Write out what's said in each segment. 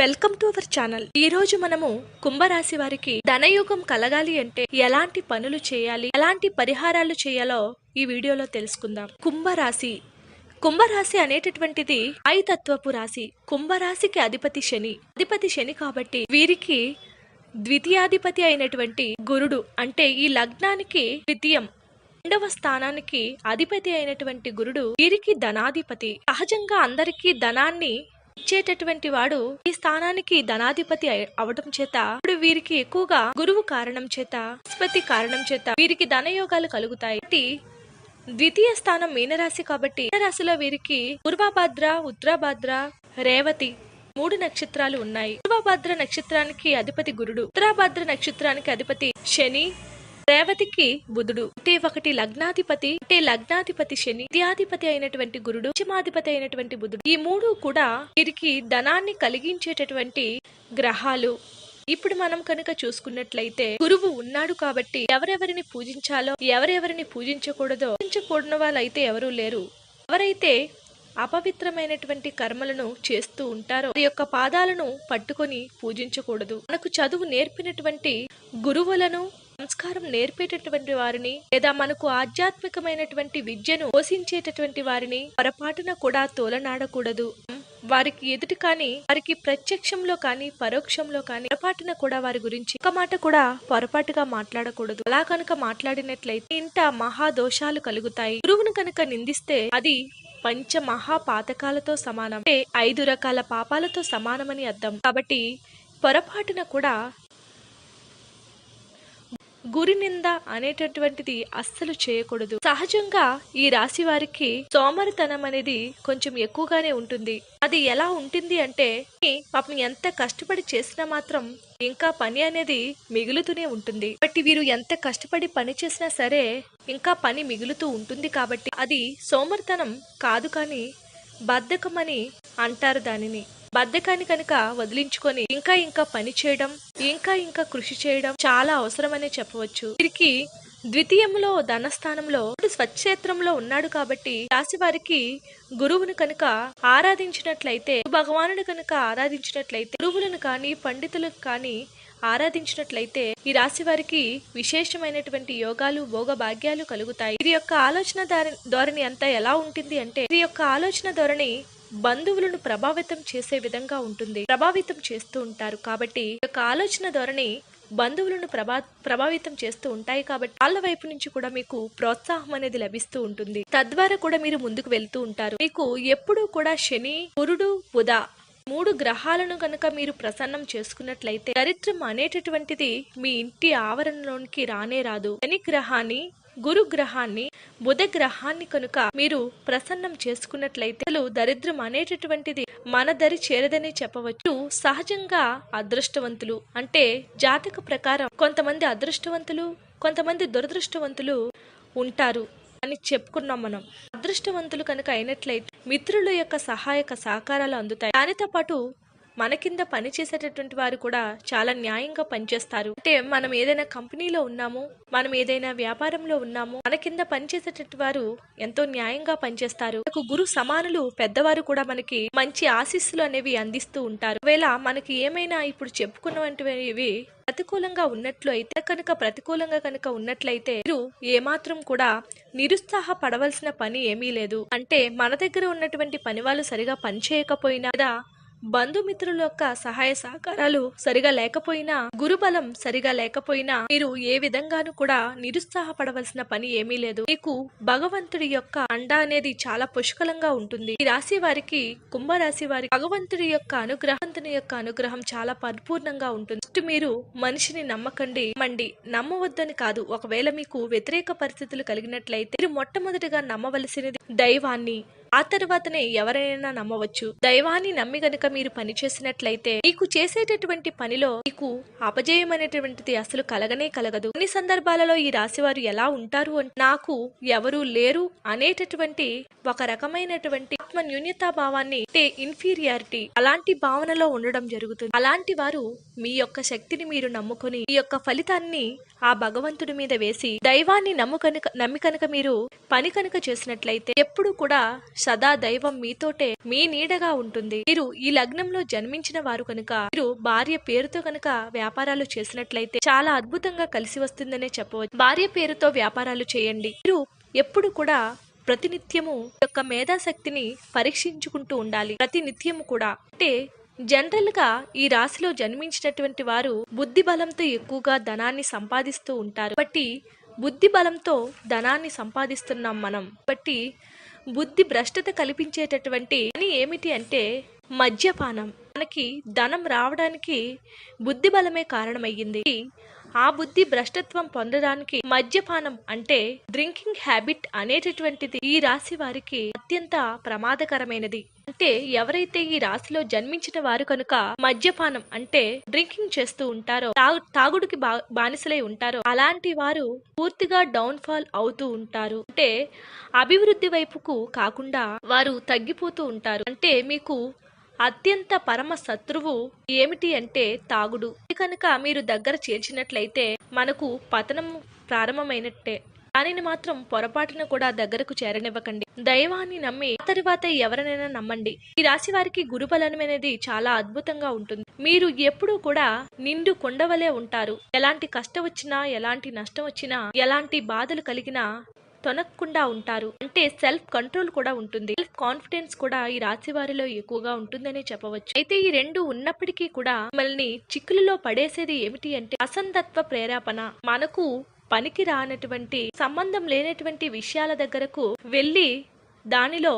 Welcome to our channel. ఈ రోజు మనము కుంభరాశి వారికి ధనయోగం కలగాలి అంటే ఎలాంటి పనులు చేయాలి ఎలాంటి పరిహారాలు చేయాలో ఈ వీడియోలో తెలుసుకుందాం. కుంభరాశి. కుంభరాశి అనేటటువంటిది ఐతత్వపు రాశి. కుంభరాశికి అధిపతి శని. అధిపతి శని కాబట్టి వీరికి ద్వితీయాధిపతి అయినటువంటి గురుడు అంటే ఈ లగ్నానికి ద్వితీయం. రెండవ స్థానానికి అధిపతి అయినటువంటి గురుడు వీరికి ధనాధిపతి. సహజంగా అందరికీ ధనాన్ని ఇచ్చేటటువంటి వాడు ఈ స్థానానికి ధనాధిపతి అయి- అవడం చేత ఇప్పుడు వీరికి ఎక్కువగా గురువు కారణం చేత బృహస్పతి కారణం చేత వీరికి ధనయోగాలు కలుగుతాయి. ద్వితీయ స్థానం మీనరాశి కాబట్టి మీనరాశిలో వీరికి పూర్వభద్ర ఉత్తరాభద్ర రేవతి మూడు నక్షత్రాలు ఉన్నాయి. పూర్వభద్ర నక్షత్రానికి అధిపతి గురుడు ఉత్తరాభద్ర నక్షత్రానికి అధిపతి శని రేవతికి బుధుడు. అంటే ఒకటి లగ్నాధిపతి అంటే లగ్నాధిపతి శని విద్యాధిపతి అయినటువంటి గురుడు పంచమాధిపతి అయినటువంటి బుధుడు. ఈ మూడు కూడా వీరికి ధనాన్ని కలిగించేటటువంటి గ్రహాలు. ఇప్పుడు మనం కనుక చూసుకున్నట్లయితే గురువు ఉన్నాడు కాబట్టి ఎవరెవరిని పూజించాలో ఎవరెవరిని పూజించకూడదో పూజించకూడని వాళ్ళైతే ఎవరూ లేరు. ఎవరైతే అపవిత్రమైనటువంటి కర్మలను చేస్తూ ఉంటారో వారి యొక్క పాదాలను పట్టుకొని పూజించకూడదు. మనకు చదువు నేర్పినటువంటి గురువులను సంస్కారం నేర్పేటటువంటి వారిని లేదా మనకు ఆధ్యాత్మికమైనటువంటి విద్యను పోషించేటటువంటి వారిని పొరపాటున కూడా తోలనాడకూడదు. వారికి ఎదుటి కానీ వారికి ప్రత్యక్షంలో కానీ పరోక్షంలో కానీ పొరపాటున కూడా వారి గురించి ఒక మాట కూడా పొరపాటుగా మాట్లాడకూడదు. అలా కనుక మాట్లాడినట్లయితే ఇంత మహా దోషాలు కలుగుతాయి. గురువును కనుక నిందిస్తే అది పంచ మహా పాతకాలతో సమానం. అంటే ఐదు రకాల పాపాలతో సమానమని అర్థం. కాబట్టి పొరపాటున కూడా గురి నింద అనేటటువంటిది అస్సలు చేయకూడదు. సహజంగా ఈ రాశి వారికి సోమరితనం అనేది కొంచెం ఎక్కువగానే ఉంటుంది. అది ఎలా ఉంటుంది అంటే పాపం ఎంత కష్టపడి చేసినా మాత్రం ఇంకా పని అనేది మిగులుతూనే ఉంటుంది. బట్ వీరు ఎంత కష్టపడి పని చేసినా సరే ఇంకా పని మిగులుతూ ఉంటుంది కాబట్టి అది సోమరితనం కాదు కానీ బద్ధకమని అంటారు దానిని. బద్ధకాన్ని కనుక వదిలించుకొని ఇంకా ఇంకా పని చేయడం ఇంకా ఇంకా కృషి చేయడం చాలా అవసరమనే చెప్పవచ్చు. వీరికి ద్వితీయంలో ధనస్థానంలో స్వచ్ఛేత్రంలో ఉన్నాడు కాబట్టి రాశి వారికి గురువును కనుక ఆరాధించినట్లయితే భగవానుడు కనుక ఆరాధించినట్లయితే గురువులను కానీ పండితులకు కానీ ఆరాధించినట్లయితే ఈ రాశి వారికి విశేషమైనటువంటి యోగాలు భోగ భాగ్యాలు కలుగుతాయి. ఇది యొక్క ఆలోచన ధోరణి- ధోరణి అంతా ఎలా ఉంటుంది అంటే ఇది యొక్క ఆలోచన ధోరణి బంధువులను ప్రభావితం చేసే విధంగా ఉంటుంది. ప్రభావితం చేస్తూ ఉంటారు కాబట్టి ఒక యొక్క ఆలోచన ధోరణి బంధువులను ప్రభా ప్రభావితం చేస్తూ ఉంటాయి కాబట్టి వాళ్ళ వైపు నుంచి కూడా మీకు ప్రోత్సాహం అనేది లభిస్తూ ఉంటుంది. తద్వారా కూడా మీరు ముందుకు వెళ్తూ ఉంటారు. మీకు ఎప్పుడూ కూడా శని గురుడు బుధ మూడు గ్రహాలను కనుక మీరు ప్రసన్నం చేసుకున్నట్లయితే దరిద్రం అనేటటువంటిది మీ ఇంటి ఆవరణలోనికి రానే రాదు. శని గ్రహాన్ని గురు గ్రహాన్ని బుధ గ్రహాన్ని కనుక మీరు ప్రసన్నం చేసుకున్నట్లయితే అసలు దరిద్రం అనేటటువంటిది మన దరి చేరదని చెప్పవచ్చు. సహజంగా అదృష్టవంతులు అంటే జాతక ప్రకారం కొంతమంది అదృష్టవంతులు కొంతమంది దురదృష్టవంతులు ఉంటారు. అని చెప్పుకున్నాం మనం. అదృష్టవంతులు కనుక అయినట్లయితే మిత్రుల యొక్క సహాయక సహకారాలు అందుతాయి. దానితో పాటు మన కింద పనిచేసేటటువంటి వారు కూడా చాలా న్యాయంగా పనిచేస్తారు. అంటే మనం ఏదైనా కంపెనీలో ఉన్నాము మనం ఏదైనా వ్యాపారంలో ఉన్నాము మన కింద పనిచేసేటటువంటి వారు ఎంతో న్యాయంగా పనిచేస్తారు. మనకు గురు సమానులు పెద్దవారు కూడా మనకి మంచి ఆశీస్సులు అనేవి అందిస్తూ ఉంటారు. ఒకవేళ మనకి ఏమైనా ఇప్పుడు చెప్పుకున్నటువంటివి ప్రతికూలంగా ఉన్నట్లు అయితే కనుక ప్రతికూలంగా కనుక ఉన్నట్లయితే మీరు ఏమాత్రం కూడా నిరుత్సాహ పడవలసిన పని ఏమీ లేదు. అంటే మన దగ్గర ఉన్నటువంటి పని వాళ్ళు సరిగా పనిచేయకపోయినా లేదా బంధుమిత్రుల యొక్క సహాయ సహకారాలు సరిగా లేకపోయినా గురుబలం సరిగా లేకపోయినా మీరు ఏ విధంగానూ కూడా నిరుత్సాహపడవలసిన పని ఏమీ లేదు. మీకు భగవంతుడి యొక్క అండ అనేది చాలా పుష్కలంగా ఉంటుంది. ఈ రాశి వారికి కుంభరాశి వారి భగవంతుడి యొక్క అనుగ్రహంతుని యొక్క అనుగ్రహం చాలా పరిపూర్ణంగా ఉంటుంది. ఫస్ట్ మీరు మనిషిని నమ్మకండి. నమ్మండి. నమ్మవద్దని కాదు. ఒకవేళ మీకు వ్యతిరేక పరిస్థితులు కలిగినట్లయితే మీరు మొట్టమొదటిగా నమ్మవలసినది దైవాన్ని ఆ తర్వాతనే ఎవరైనా నమ్మవచ్చు. దైవాన్ని నమ్మి గనుక మీరు పని చేసినట్లయితే మీకు చేసేటటువంటి పనిలో మీకు అపజయం అనేటువంటిది అసలు కలగనే కలగదు. కొన్ని సందర్భాలలో ఈ రాశివారు ఎలా ఉంటారు అంటే నాకు ఎవరూ లేరు అనేటటువంటి ఒక రకమైనటువంటి ఆత్మ న్యూన్యతా భావాన్ని అంటే ఇన్ఫీరియారిటీ అలాంటి భావనలో ఉండడం జరుగుతుంది. అలాంటి వారు మీ యొక్క శక్తిని మీరు నమ్ముకొని ఈ యొక్క ఫలితాన్ని ఆ భగవంతుడి మీద వేసి దైవాన్ని నమ్ము కనుక నమ్మి కనుక మీరు పని కనుక చేసినట్లయితే ఎప్పుడు కూడా సదా దైవం మీతోటే మీ నీడగా ఉంటుంది. మీరు ఈ లగ్నంలో జన్మించిన వారు కనుక మీరు భార్య పేరుతో కనుక వ్యాపారాలు చేసినట్లయితే చాలా అద్భుతంగా కలిసి వస్తుందనే చెప్పవచ్చు. భార్య పేరుతో వ్యాపారాలు చేయండి. మీరు ఎప్పుడు కూడా ప్రతినిత్యము యొక్క మేధాశక్తిని పరీక్షించుకుంటూ ఉండాలి. ప్రతినిత్యము కూడా. అంటే జనరల్గా ఈ రాశిలో జన్మించినటువంటి వారు బుద్ధి బలంతో ఎక్కువగా ధనాన్ని సంపాదిస్తూ ఉంటారు. బట్టి బుద్ధి బలంతో ధనాన్ని సంపాదిస్తున్నాం మనం. బట్టి బుద్ధి భ్రష్టత కల్పించేటటువంటి పని ఏమిటి అంటే మద్యపానం. మనకి ధనం రావడానికి బుద్ధి బలమే కారణమయ్యింది. ఆ బుద్ధి భ్రష్టత్వం పొందడానికి మద్యపానం అంటే డ్రింకింగ్ హ్యాబిట్ అనేటటువంటిది ఈ రాశి వారికి అత్యంత ప్రమాదకరమైనది. అంటే ఎవరైతే ఈ రాశిలో జన్మించిన వారు కనుక మద్యపానం అంటే డ్రింకింగ్ చేస్తూ ఉంటారో తాగు- తాగుడుకి బా బానిసలై ఉంటారో అలాంటి వారు పూర్తిగా డౌన్ ఫాల్ అవుతూ ఉంటారు. అంటే అభివృద్ధి వైపుకు కాకుండా వారు తగ్గిపోతూ ఉంటారు. అంటే మీకు అత్యంత పరమ శత్రువు ఏమిటి అంటే తాగుడు. కనుక మీరు దగ్గర చేర్చినట్లయితే మనకు పతనం ప్రారంభమైనట్టే. దానిని మాత్రం పొరపాటున కూడా దగ్గరకు చేరనివ్వకండి. దైవాన్ని నమ్మి ఆ తరువాత ఎవరినైనా నమ్మండి. ఈ రాశి వారికి గురుబలం అనేది చాలా అద్భుతంగా ఉంటుంది. మీరు ఎప్పుడూ కూడా నిండు కొండవలే ఉంటారు. ఎలాంటి కష్టం వచ్చినా ఎలాంటి నష్టం వచ్చినా ఎలాంటి బాధలు కలిగినా తొనక్కుండా ఉంటారు. అంటే సెల్ఫ్ కంట్రోల్ కూడా ఉంటుంది. సెల్ఫ్ కాన్ఫిడెన్స్ కూడా ఈ రాశి వారిలో ఎక్కువగా ఉంటుందనే చెప్పవచ్చు. అయితే ఈ రెండు ఉన్నప్పటికీ కూడా మిమ్మల్ని చిక్కులలో పడేసేది ఏమిటి అంటే అసంతత్వ ప్రేరేపణ. మనకు పనికి రానటువంటి సంబంధం లేనటువంటి విషయాల దగ్గరకు వెళ్ళి దానిలో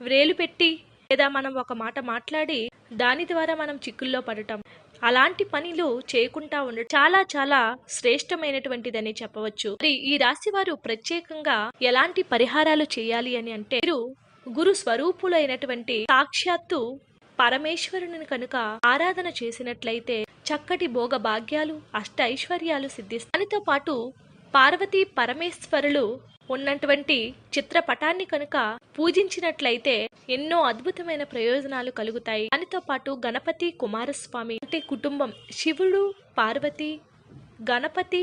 వ్రేలు పెట్టి లేదా మనం ఒక మాట మాట్లాడి దాని ద్వారా మనం చిక్కుల్లో పడటం. అలాంటి పనులు చేయకుండా ఉండడం చాలా చాలా శ్రేష్టమైనటువంటిదని చెప్పవచ్చు. మరి ఈ రాశి వారు ప్రత్యేకంగా ఎలాంటి పరిహారాలు చేయాలి అని అంటే మీరు గురు స్వరూపులైనటువంటి సాక్షాత్తు పరమేశ్వరుని కనుక ఆరాధన చేసినట్లయితే చక్కటి భోగ భాగ్యాలు అష్ట ఐశ్వర్యాలు సిద్ధిస్తాయి దానితో పాటు పార్వతీ పరమేశ్వరులు ఉన్నటువంటి చిత్రపటాన్ని కనుక పూజించినట్లయితే ఎన్నో అద్భుతమైన ప్రయోజనాలు కలుగుతాయి. దానితో పాటు గణపతి కుమారస్వామి అంటే కుటుంబం. శివుడు పార్వతి గణపతి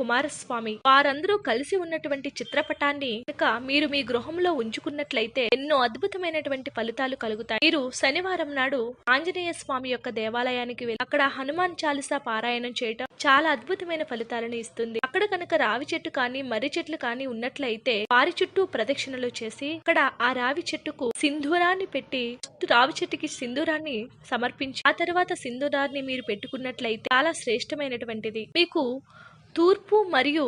కుమారస్వామి. వారందరూ కలిసి ఉన్నటువంటి చిత్రపటాన్ని ఇక మీరు మీ గృహంలో ఉంచుకున్నట్లయితే ఎన్నో అద్భుతమైనటువంటి ఫలితాలు కలుగుతాయి. మీరు శనివారం నాడు ఆంజనేయ స్వామి యొక్క దేవాలయానికి వెళ్ళి అక్కడ హనుమాన్ చాలీసా పారాయణం చేయటం చాలా అద్భుతమైన ఫలితాలను ఇస్తుంది. అక్కడ కనుక రావి చెట్టు కానీ మర్రి చెట్లు కానీ ఉన్నట్లయితే వారి చుట్టూ ప్రదక్షిణలు చేసి అక్కడ ఆ రావి చెట్టుకు సింధూరాన్ని పెట్టి రావి చెట్టుకి సింధూరాన్ని సమర్పించి ఆ తర్వాత సింధూరాన్ని మీరు పెట్టుకున్నట్లయితే చాలా శ్రేష్టమైనటువంటిది. మీకు తూర్పు మరియు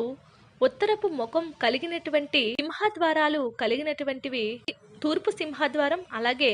ఉత్తరపు ముఖం కలిగినటువంటి సింహద్వారాలు కలిగినటువంటివి తూర్పు సింహద్వారం అలాగే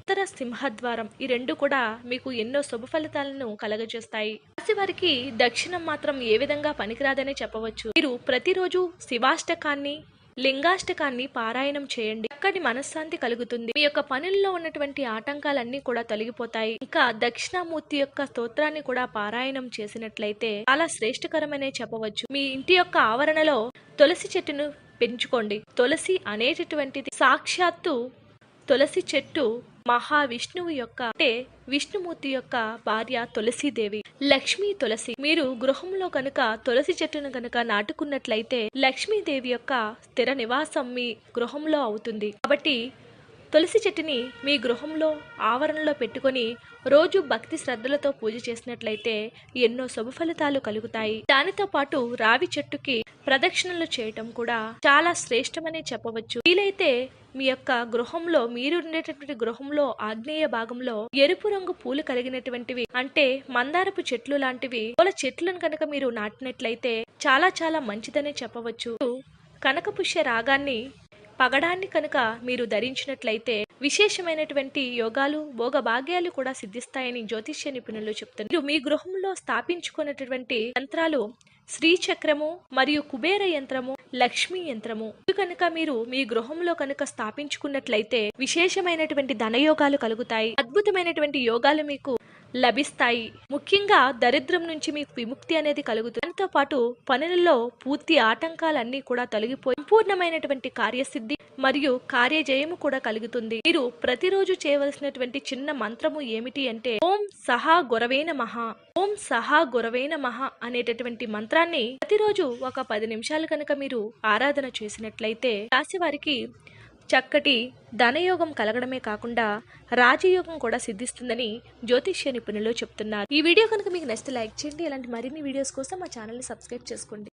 ఉత్తర సింహద్వారం. ఈ రెండు కూడా మీకు ఎన్నో శుభ ఫలితాలను కలగజేస్తాయి. రాశి వారికి దక్షిణం మాత్రం ఏ విధంగా పనికిరాదనే చెప్పవచ్చు. మీరు ప్రతిరోజు శివాష్టకాన్ని లింగాష్టకాన్ని పారాయణం చేయండి. అక్కడి మనశ్శాంతి కలుగుతుంది. మీ యొక్క పనుల్లో ఉన్నటువంటి ఆటంకాలన్నీ కూడా తొలగిపోతాయి. ఇంకా దక్షిణామూర్తి యొక్క స్తోత్రాన్ని కూడా పారాయణం చేసినట్లయితే చాలా శ్రేష్టకరమనే చెప్పవచ్చు. మీ ఇంటి యొక్క ఆవరణలో తులసి చెట్టును పెంచుకోండి. తులసి అనేటటువంటిది సాక్షాత్తు తులసి చెట్టు మహావిష్ణువు యొక్క అంటే విష్ణుమూర్తి యొక్క భార్య తులసీదేవి. లక్ష్మీ తులసి. మీరు గృహంలో కనుక తులసి చెట్టును కనుక నాటుకున్నట్లయితే లక్ష్మీదేవి యొక్క స్థిర నివాసం మీ గృహంలో అవుతుంది. కాబట్టి తులసి చెట్టుని మీ గృహంలో ఆవరణలో పెట్టుకొని రోజు భక్తి శ్రద్ధలతో పూజ చేసినట్లయితే ఎన్నో శుభ ఫలితాలు కలుగుతాయి. దానితో పాటు రావి చెట్టుకి ప్రదక్షిణలు చేయటం కూడా చాలా శ్రేష్టమనే చెప్పవచ్చు. వీలైతే మీ యొక్క గృహంలో మీరు ఉండేటటువంటి గృహంలో ఆగ్నేయ భాగంలో ఎరుపు రంగు పూలు కలిగినటువంటివి అంటే మందారపు చెట్లు లాంటివి పూల చెట్లను కనుక మీరు నాటినట్లయితే చాలా చాలా మంచిదనే చెప్పవచ్చు. కనకపుష్య రాగాన్ని పగడాన్ని కనుక మీరు ధరించినట్లయితే విశేషమైనటువంటి యోగాలు భోగ భాగ్యాలు కూడా సిద్ధిస్తాయని జ్యోతిష్య నిపుణులు చెప్తున్నారు. మీరు మీ గృహంలో స్థాపించుకున్నటువంటి యంత్రాలు శ్రీచక్రము మరియు కుబేర యంత్రము లక్ష్మీ యంత్రము. ఇవి కనుక మీరు మీ గృహంలో కనుక స్థాపించుకున్నట్లయితే విశేషమైనటువంటి ధనయోగాలు కలుగుతాయి. అద్భుతమైనటువంటి యోగాలు మీకు లభిస్తాయి. ముఖ్యంగా దరిద్రం నుంచి మీకు విముక్తి అనేది కలుగుతుంది. దాంతో పాటు పనులలో పూర్తి ఆటంకాలన్నీ కూడా తొలగిపోయి సంపూర్ణమైనటువంటి కార్యసిద్ధి మరియు కార్యజయము కూడా కలుగుతుంది. మీరు ప్రతిరోజు చేయవలసినటువంటి చిన్న మంత్రము ఏమిటి అంటే ఓం సహా గురవేన మహా ఓం సహా గురవేన మహా అనేటటువంటి మంత్రాన్ని ప్రతిరోజు ఒక పది నిమిషాలు కనుక మీరు ఆరాధన చేసినట్లయితే రాశి వారికి చక్కటి ధనయోగం కలగడమే కాకుండా రాజయోగం కూడా సిద్ధిస్తుందని జ్యోతిష్య నిపుణులు చెప్తున్నారు. ఈ వీడియో కనుక మీకు నచ్చితే లైక్ చేయండి. ఇలాంటి మరిన్ని వీడియోస్ కోసం మా ఛానల్ని సబ్స్క్రైబ్ చేసుకోండి.